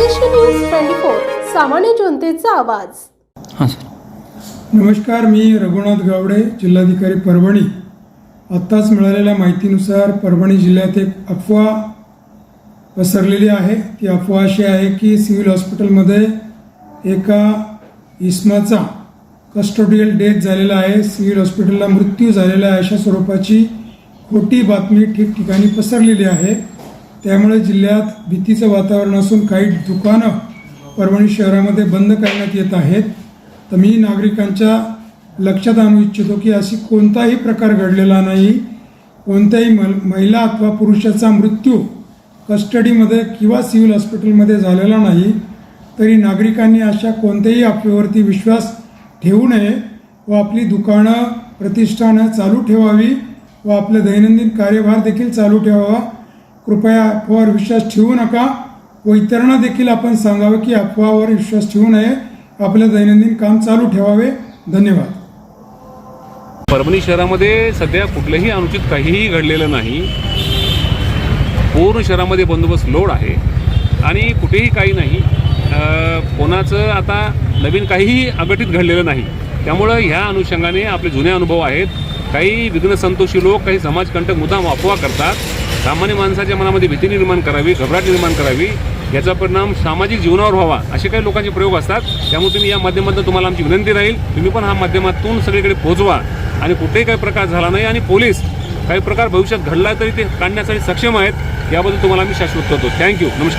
News twenty four सामान्य जनतेचा आवाज. हां सर. नमस्कार मी रघुनाथ गावडे जिल्हाधिकारी परभणी. आत्ताच मिळालेल्या माहितीनुसार परभणी जिल्ह्यात एक अफवा पसरलेली आहे. ती अफवा अशी आहे की सिव्हिल हॉस्पिटलमध्ये एका इसमाचा कस्टोडियल डेथ झालेला आहे. सिव्हिल हॉस्पिटलला मृत्यू झालेला आहे अशा स्वरूपाची खोटी बातमी ठिकठिकाणी पसरलेली आहे. त्यामुळे जिल्ह्यात भीतीचं वातावरण असून काही दुकानं परभणी शहरामध्ये बंद करण्यात येत आहेत. तर मी नागरिकांच्या लक्षात आणू इच्छितो की अशी कोणताही प्रकार घडलेला नाही. कोणत्याही मल महिला अथवा पुरुषाचा मृत्यू कस्टडीमध्ये किंवा सिव्हिल हॉस्पिटलमध्ये झालेला नाही तरी नागरिकांनी अशा कोणत्याही अफवेवरती विश्वास ठेवू नये व आपली दुकानं प्रतिष्ठानं चालू ठेवावी व आपले दैनंदिन कार्यभार देखील चालू ठेवावा. कृपया अफवावर विश्वास ठेवू नका व इतरांना देखील आपण सांगावे की अफवावर विश्वास ठेवू नये. आपलं दैनंदिन काम चालू ठेवावे. धन्यवाद. परभणी शहरामध्ये सध्या कुठलंही अनुचित काहीही घडलेलं नाही. पूर्ण शहरामध्ये बंदोबस्त लोड आहे. आणि कुठेही काही नाही. कोणाचं आता नवीन काहीही अघटित घडलेलं नाही. त्यामुळं ह्या अनुषंगाने आपले जुने अनुभव आहेत. काही विघ्नसंतोषी लोक काही समाजकंटक मुद्दाम अफवा करतात. सामान्य माणसाच्या मनामध्ये भीती निर्माण करावी घबराट निर्माण करावी याचा परिणाम सामाजिक जीवनावर व्हावा असे काही लोकांचे प्रयोग असतात. त्यामुळे तुम्ही या माध्यमातून तुम्हाला आमची विनंती राहील. तुम्ही पण हा माध्यमातून सगळीकडे पोहोचवा आणि कुठेही काही प्रकार झाला नाही आणि पोलीस काही प्रकार भविष्यात घडला तरी ते काढण्यासाठी सक्षम आहेत याबद्दल तुम्हाला आम्ही शाश्वत करतो. थँक्यू नमस्कार.